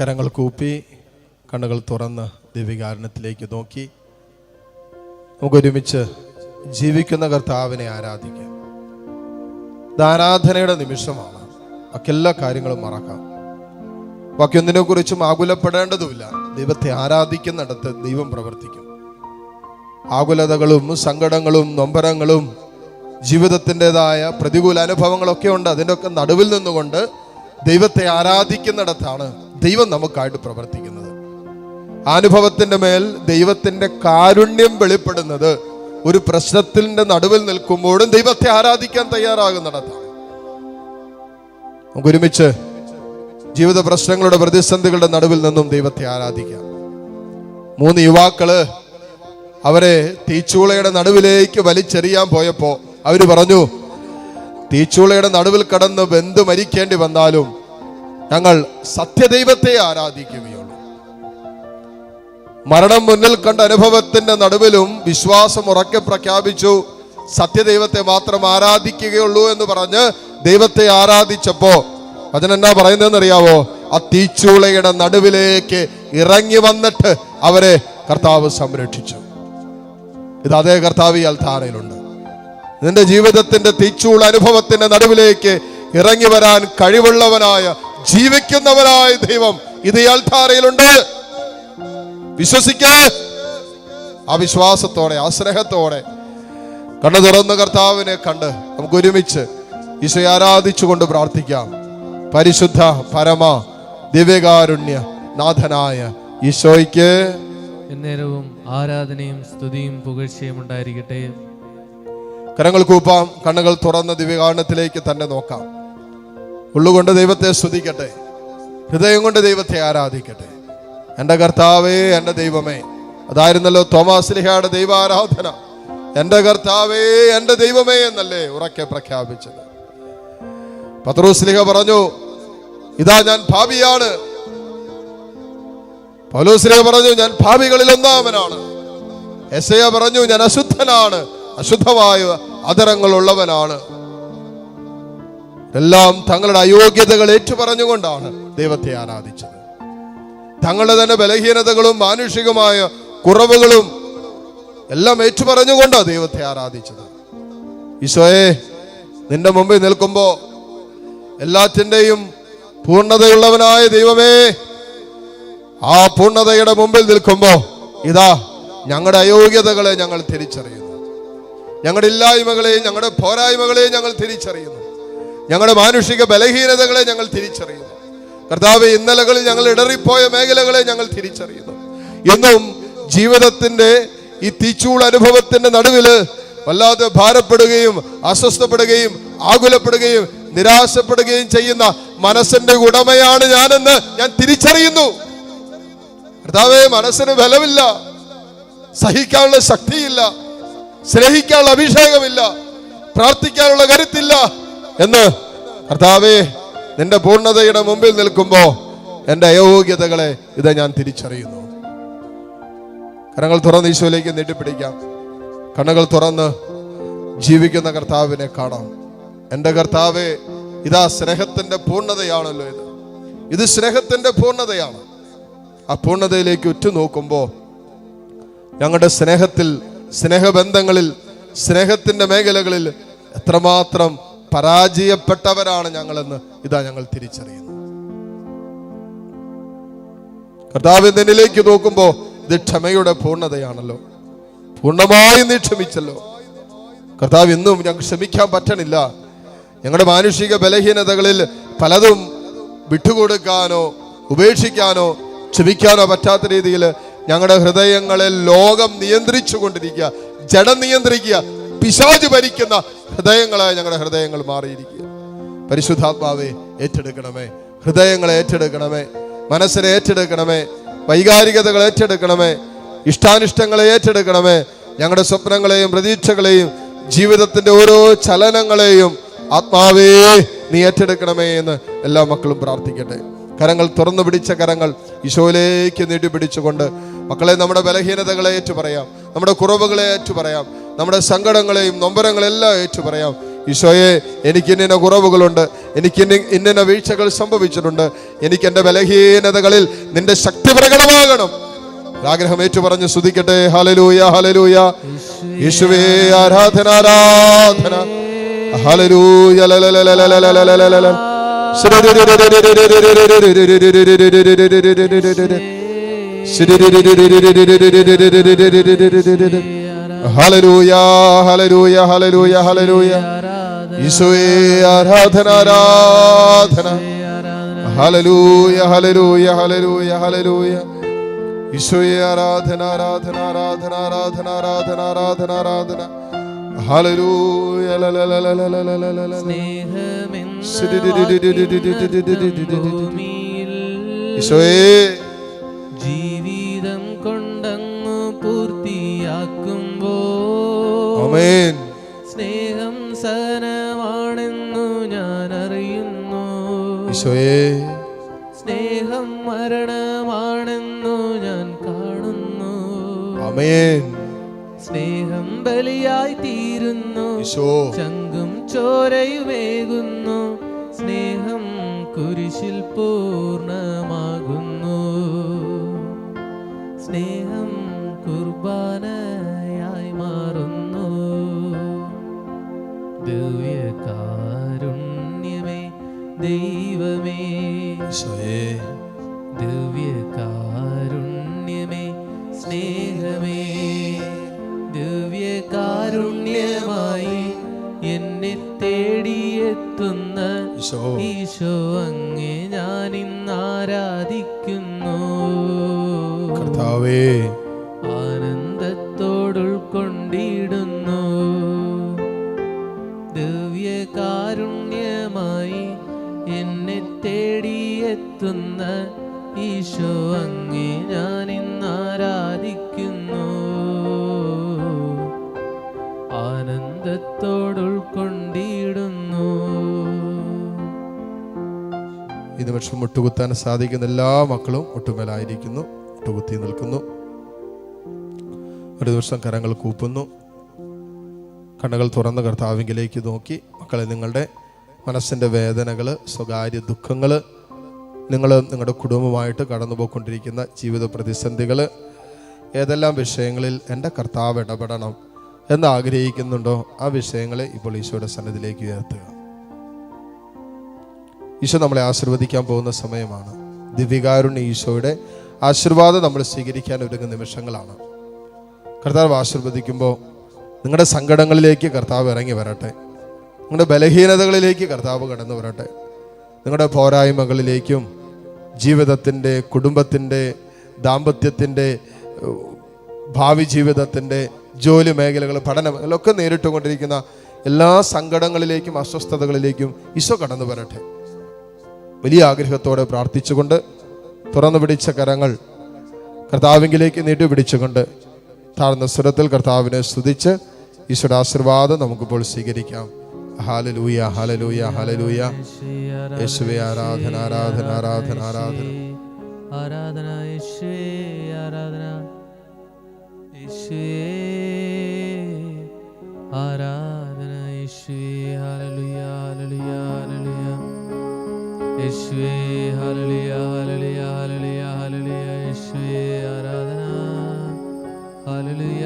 കരങ്ങൾ കൂപ്പി കണ്ണുകൾ തുറന്ന് ദിവ്യകാരണത്തിലേക്ക് നോക്കി. നമുക്കൊരുമിച്ച് ജീവിക്കുന്ന കർത്താവിനെ ആരാധിക്കാം. ഇത് ആരാധനയുടെ നിമിഷമാണ്. ബാക്കിയെല്ലാ കാര്യങ്ങളും മറക്കാം. ബാക്കിയൊന്നിനെ കുറിച്ചും ആകുലപ്പെടേണ്ടതുമില്ല. ദൈവത്തെ ആരാധിക്കുന്നിടത്ത് ദൈവം പ്രവർത്തിക്കും. ആകുലതകളും സങ്കടങ്ങളും നൊമ്പരങ്ങളും ജീവിതത്തിന്റെതായ പ്രതികൂല അനുഭവങ്ങളൊക്കെ ഉണ്ട്. അതിന്റെയൊക്കെ നടുവിൽ നിന്നുകൊണ്ട് ദൈവത്തെ ആരാധിക്കുന്നിടത്താണ് ദൈവം നമുക്കായിട്ട് പ്രവർത്തിക്കുന്നത്. അനുഭവത്തിന്റെ മേൽ ദൈവത്തിന്റെ കാരുണ്യം വെളിപ്പെടുന്നത് ഒരു പ്രശ്നത്തിന്റെ നടുവിൽ നിൽക്കുമ്പോഴും ദൈവത്തെ ആരാധിക്കാൻ തയ്യാറാകുന്നിടത്താണ് നമുക്ക് ഒരുമിച്ച് ജീവിത പ്രശ്നങ്ങളുടെ പ്രതിസന്ധികളുടെ നടുവിൽ നിന്നും ദൈവത്തെ ആരാധിക്കാം. മൂന്ന് യുവാക്കൾ അവരെ തീച്ചൂളയുടെ നടുവിലേക്ക് വലിച്ചെറിയാൻ പോയപ്പോ അവർ പറഞ്ഞു തീച്ചൂളയുടെ നടുവിൽ കടന്ന് വെന്ത് മരിക്കേണ്ടി വന്നാലും ഞങ്ങൾ സത്യദൈവത്തെ ആരാധിക്കുകയുള്ളൂ. മരണം മുന്നിൽ കണ്ട അനുഭവത്തിന്റെ നടുവിലും വിശ്വാസം ഉറക്കെ പ്രഖ്യാപിച്ചു സത്യദൈവത്തെ മാത്രം ആരാധിക്കുകയുള്ളൂ എന്ന് പറഞ്ഞ് ദൈവത്തെ ആരാധിച്ചപ്പോ അതിനെന്നാ പറയുന്നതെന്ന് അറിയാവോ ആ തീച്ചൂളയുടെ നടുവിലേക്ക് ഇറങ്ങി വന്നിട്ട് അവരെ കർത്താവ് സംരക്ഷിച്ചു. ഇത് അതേ കർത്താവ് ഈ അൽത്താറയിലുണ്ട് നിന്റെ ജീവിതത്തിന്റെ തീച്ചൂള അനുഭവത്തിന്റെ നടുവിലേക്ക് ഇറങ്ങി വരാൻ കഴിവുള്ളവനായ ജീവിക്കുന്നവനായ ദൈവം ഇത് ഈ വിശ്വസിക്കേ. ആ വിശ്വാസത്തോടെ ആ സ്നേഹത്തോടെ കണ്ണു തുറന്ന കർത്താവിനെ കണ്ട് നമുക്ക് ഒരുമിച്ച് ഈശോയെ ആരാധിച്ചുകൊണ്ട് പ്രാർത്ഥിക്കാം. പരിശുദ്ധ പരമ ദിവ്യകാരുണ്യ നാഥനായ ഈശോയ്ക്ക്. എന്നേരവും ആരാധനയും സ്തുതിയും പുകഴ്ചയും ഉണ്ടായിരിക്കട്ടെ. കരങ്ങൾ കൂപ്പാം കണ്ണുകൾ തുറന്ന ദിവ്യകാരണത്തിലേക്ക് തന്നെ നോക്കാം. ഉള്ളുകൊണ്ട് ദൈവത്തെ സ്തുതിക്കട്ടെ. ഹൃദയം കൊണ്ട് ദൈവത്തെ ആരാധിക്കട്ടെ. എന്റെ കർത്താവേ എന്റെ ദൈവമേ അതായിരുന്നല്ലോ തോമാസ് ലിഹയുടെ ദൈവാരാധന. എന്റെ കർത്താവേ എന്റെ ദൈവമേ എന്നല്ലേ ഉറക്കെ പ്രഖ്യാപിച്ചത്. പത്രോസ് ലിഹ പറഞ്ഞു ഇതാ ഞാൻ ഭാവിയാണ്. പൗലോസ് ലിഹ പറഞ്ഞു ഞാൻ ഭാവികളിൽ ഒന്നാമനാണ്. എസയ പറഞ്ഞു ഞാൻ അശുദ്ധനാണ്. അശുദ്ധമായ അതരങ്ങളുള്ളവനാണ് എല്ലാം തങ്ങളുടെ അയോഗ്യതകൾ ഏറ്റുപറഞ്ഞുകൊണ്ടാണ് ദൈവത്തെ ആരാധിച്ചത്. തങ്ങളുടെ തന്നെ ബലഹീനതകളും മാനുഷികമായ കുറവുകളും എല്ലാം ഏറ്റുപറഞ്ഞുകൊണ്ടാണ് ദൈവത്തെ ആരാധിച്ചത്. ഈശോയെ നിന്റെ മുമ്പിൽ നിൽക്കുമ്പോൾ എല്ലാറ്റിന്റെയും പൂർണതയുള്ളവനായ ദൈവമേ ആ പൂർണതയുടെ മുമ്പിൽ നിൽക്കുമ്പോൾ ഇതാ ഞങ്ങളുടെ അയോഗ്യതകളെ ഞങ്ങൾ തിരിച്ചറിയുന്നു. ഞങ്ങളുടെ ഇല്ലായ്മകളെയും ഞങ്ങളുടെ പോരായ്മകളെയും ഞങ്ങൾ തിരിച്ചറിയുന്നു. ഞങ്ങളുടെ മാനുഷിക ബലഹീനതകളെ ഞങ്ങൾ തിരിച്ചറിയുന്നു. കർത്താവ് ഇന്നലകളിൽ ഞങ്ങൾ ഇടറിപ്പോയ മേഖലകളെ ഞങ്ങൾ തിരിച്ചറിയുന്നു. എന്നും ജീവിതത്തിന്റെ ഈ തീച്ചൂൾ അനുഭവത്തിന്റെ നടുവിൽ വല്ലാതെ ഭാരപ്പെടുകയും അസ്വസ്ഥപ്പെടുകയും ആകുലപ്പെടുകയും നിരാശപ്പെടുകയും ചെയ്യുന്ന മനസ്സിന്റെ ഉടമയാണ് ഞാനെന്ന് ഞാൻ തിരിച്ചറിയുന്നു. കർത്താവെ മനസ്സിന് ബലമില്ല സഹിക്കാനുള്ള ശക്തിയില്ല സ്നേഹിക്കാനുള്ള അഭിഷേകമില്ല പ്രാർത്ഥിക്കാനുള്ള കരുത്തില്ല എന്ന് കർത്താവേ നിന്റെ പൂർണതയുടെ മുമ്പിൽ നിൽക്കുമ്പോ എന്റെ അയോഗ്യതകളെ ഇത് ഞാൻ തിരിച്ചറിയുന്നു. കരങ്ങൾ തുറന്ന് ഈശോയിലേക്ക് നീട്ടിപ്പിടിക്കാം. കണ്ണുകൾ തുറന്ന് ജീവിക്കുന്ന കർത്താവിനെ കാണാം. എന്റെ കർത്താവെ ഇതാ സ്നേഹത്തിന്റെ പൂർണതയാണല്ലോ ഇത്. ഇത് സ്നേഹത്തിന്റെ പൂർണതയാണ്. ആ പൂർണതയിലേക്ക് ഉറ്റുനോക്കുമ്പോൾ ഞങ്ങളുടെ സ്നേഹത്തിൽ സ്നേഹബന്ധങ്ങളിൽ സ്നേഹത്തിന്റെ മേഖലകളിൽ എത്രമാത്രം പരാജയപ്പെട്ടവരാണ് ഞങ്ങളെന്ന് ഇതാ ഞങ്ങൾ തിരിച്ചറിയുന്നു. കർത്താവ് നിന്നിലേക്ക് നോക്കുമ്പോ ഇത് ക്ഷമയുടെ പൂർണതയാണല്ലോ. പൂർണമായി നീ ക്ഷമിച്ചല്ലോ. കർത്താവ് ഇന്നും ഞങ്ങൾക്ക് ക്ഷമിക്കാൻ പറ്റണില്ല. ഞങ്ങളുടെ മാനുഷിക ബലഹീനതകളിൽ പലതും വിട്ടുകൊടുക്കാനോ ഉപേക്ഷിക്കാനോ ക്ഷമിക്കാനോ പറ്റാത്ത രീതിയിൽ ഞങ്ങളുടെ ഹൃദയങ്ങളിൽ ലോകം നിയന്ത്രിച്ചു കൊണ്ടിരിക്കുക ജഡം നിയന്ത്രിക്കുക പിശാച് ഭരിക്കുന്ന ഹൃദയങ്ങളായി ഞങ്ങളുടെ ഹൃദയങ്ങൾ മാറിയിരിക്കുക പരിശുദ്ധാത്മാവെ ഏറ്റെടുക്കണമേ. ഹൃദയങ്ങളെ ഏറ്റെടുക്കണമേ. മനസ്സിനെ ഏറ്റെടുക്കണമേ. വൈകാരികതകൾ ഏറ്റെടുക്കണമേ. ഇഷ്ടാനിഷ്ടങ്ങളെ ഏറ്റെടുക്കണമേ. ഞങ്ങളുടെ സ്വപ്നങ്ങളെയും പ്രതീക്ഷകളെയും ജീവിതത്തിന്റെ ഓരോ ചലനങ്ങളെയും ആത്മാവേ നീ ഏറ്റെടുക്കണമേ എന്ന് എല്ലാ മക്കളും പ്രാർത്ഥിക്കട്ടെ. കരങ്ങൾ തുറന്നു പിടിച്ച കരങ്ങൾ ഈശോയിലേക്ക് നീട്ടിപ്പിടിച്ചുകൊണ്ട് മക്കളെ നമ്മുടെ ബലഹീനതകളെ ഏറ്റു പറയാം നമ്മുടെ കുറവുകളെ ഏറ്റു പറയാം നമ്മുടെ സങ്കടങ്ങളെയും നൊമ്പരങ്ങളെല്ലാം ഏറ്റു പറയാം ഈശോയെ എനിക്ക് ഇന്നിന്ന കുറവുകളുണ്ട് എനിക്ക് ഇന്ന ഇന്നിന വീഴ്ചകൾ സംഭവിച്ചിട്ടുണ്ട് എനിക്ക് എന്റെ ബലഹീനതകളിൽ നിന്റെ ശക്തി പ്രകടമാകണം ആഗ്രഹം ഏറ്റു പറഞ്ഞ് സ്തുതിക്കട്ടെ ഹലലൂയ ഹലലൂയ യേശുവേ ആരാധന ആരാധന ഹലലൂയ ശരി ഹലരൂയ ഹലരൂയ ഹലരൂയ ഹലരൂയ ഈശോയെ ആരാധന ആരാധന. ഹലരൂയ ഹലരൂയ ഹലരൂയ ഹലരൂയ ഈശോയെ ആരാധന ആരാധന ആരാധന ആരാധന ആരാധന ആരാധന ആരാധന. ഹലരൂയ സ്നേഹമെന്ന ഈശോയേ ആമേൻ. സ്നേഹം സനമാണെന്നു ഞാൻ അറിയുന്നു സ്നേഹം മരണമാണെന്നു ഞാൻ കാണുന്നു. സ്നേഹം ബലിയായി തീരുന്നു. ചങ്കും ചോരയുമേകുന്നു സ്നേഹം കുരിശിൽ പൂർണമാകുന്നു. സ്നേഹം കുർബാനയായി ദിവ്യകാരുണ്യമേ ദൈവമേ. ഈശോയെ. ദിവ്യകാരുണ്യമേ സ്നേഹമേ. ദിവ്യകാരുണ്യമായി എന്നെ തേടിയെത്തുന്ന ഈശോ. അങ്ങേ ഞാൻ ഇന്ന് ആരാധിക്കുന്നു. കർത്താവേ. തേടിയെത്തുന്ന ഈശോ അങ്ങേ ഞാൻ ഇന്ന് ആരാധിക്കുന്നു. ആനന്ദത്തോടുൾക്കൊണ്ടിടുന്നു. ഈ നിമിഷം മുട്ടുകുത്താൻ സാധിക്കുന്ന എല്ലാ മക്കളും മുട്ടുമേലായിരിക്കുന്നു മുട്ടുകുത്തി നിൽക്കുന്നു. ഒരു ദിവസം കരങ്ങൾ കൂപ്പുന്നു. കണ്ണുകൾ തുറന്ന് കർത്താവിങ്കിലേക്ക് നോക്കി മക്കളെ നിങ്ങളുടെ മനസ്സിന്റെ വേദനകൾ സ്വകാര്യ ദുഃഖങ്ങൾ നിങ്ങൾ നിങ്ങളുടെ കുടുംബമായിട്ട് കടന്നു പോയിക്കൊണ്ടിരിക്കുന്ന ജീവിത പ്രതിസന്ധികൾ ഏതെല്ലാം വിഷയങ്ങളിൽ എന്റെ കർത്താവ് ഇടപെടണം എന്ന് ആഗ്രഹിക്കുന്നുണ്ടോ ആ വിഷയങ്ങളെ ഇപ്പോൾ ഈശോയുടെ സന്നിധിയിലേക്ക് ഉയർത്തുക. ഈശോ നമ്മളെ ആശീർവദിക്കാൻ പോകുന്ന സമയമാണ്. ദിവ്യകാരുണ്യ ഈശോയുടെ ആശീർവാദം നമ്മൾ സ്വീകരിക്കാൻ ഒരുങ്ങുന്ന നിമിഷങ്ങളാണ്. കർത്താവ് ആശീർവദിക്കുമ്പോൾ നിങ്ങളുടെ സങ്കടങ്ങളിലേക്ക് കർത്താവ് ഇറങ്ങി വരട്ടെ. നിങ്ങളുടെ ബലഹീനതകളിലേക്ക് കർത്താവ് കടന്നു വരട്ടെ. നിങ്ങളുടെ പോരായ്മകളിലേക്കും ജീവിതത്തിന്റെ കുടുംബത്തിന്റെ ദാമ്പത്യത്തിന്റെ ഭാവി ജീവിതത്തിന്റെ ജോലി മേഖലകൾ പഠന മേഖലകളൊക്കെ നേരിട്ടുകൊണ്ടിരിക്കുന്ന എല്ലാ സങ്കടങ്ങളിലേക്കും അസ്വസ്ഥതകളിലേക്കും ഈശോ കടന്നു വരട്ടെ. വലിയ ആഗ്രഹത്തോടെ പ്രാർത്ഥിച്ചുകൊണ്ട് തുറന്നു പിടിച്ച കരങ്ങൾ കർത്താവിങ്കിലേക്ക് നീട്ടി പിടിച്ചുകൊണ്ട് താഴ്ന്ന സ്വരത്തിൽ കർത്താവിനെ സ്തുതിച്ച് ഈശോയുടെ ആശീർവാദം നമുക്കിപ്പോൾ സ്വീകരിക്കാം. ഹാലലൂയ ഹാലലൂയ ഹാലലൂയ യേശുവേ ആരാധന ആരാധന ആരാധന ആരാധന ആരാധന യേശുവേ ആരാധന യേശുവേ ആരാധന യേശുവേ ഹല്ലേലൂയ ഹല്ലേലൂയ ഹല്ലേലൂയ യേശുവേ ഹല്ലേലൂയ ഹല്ലേലൂയ ഹല്ലേലൂയ യേശുവേ ആരാധന ഹല്ലേലൂയ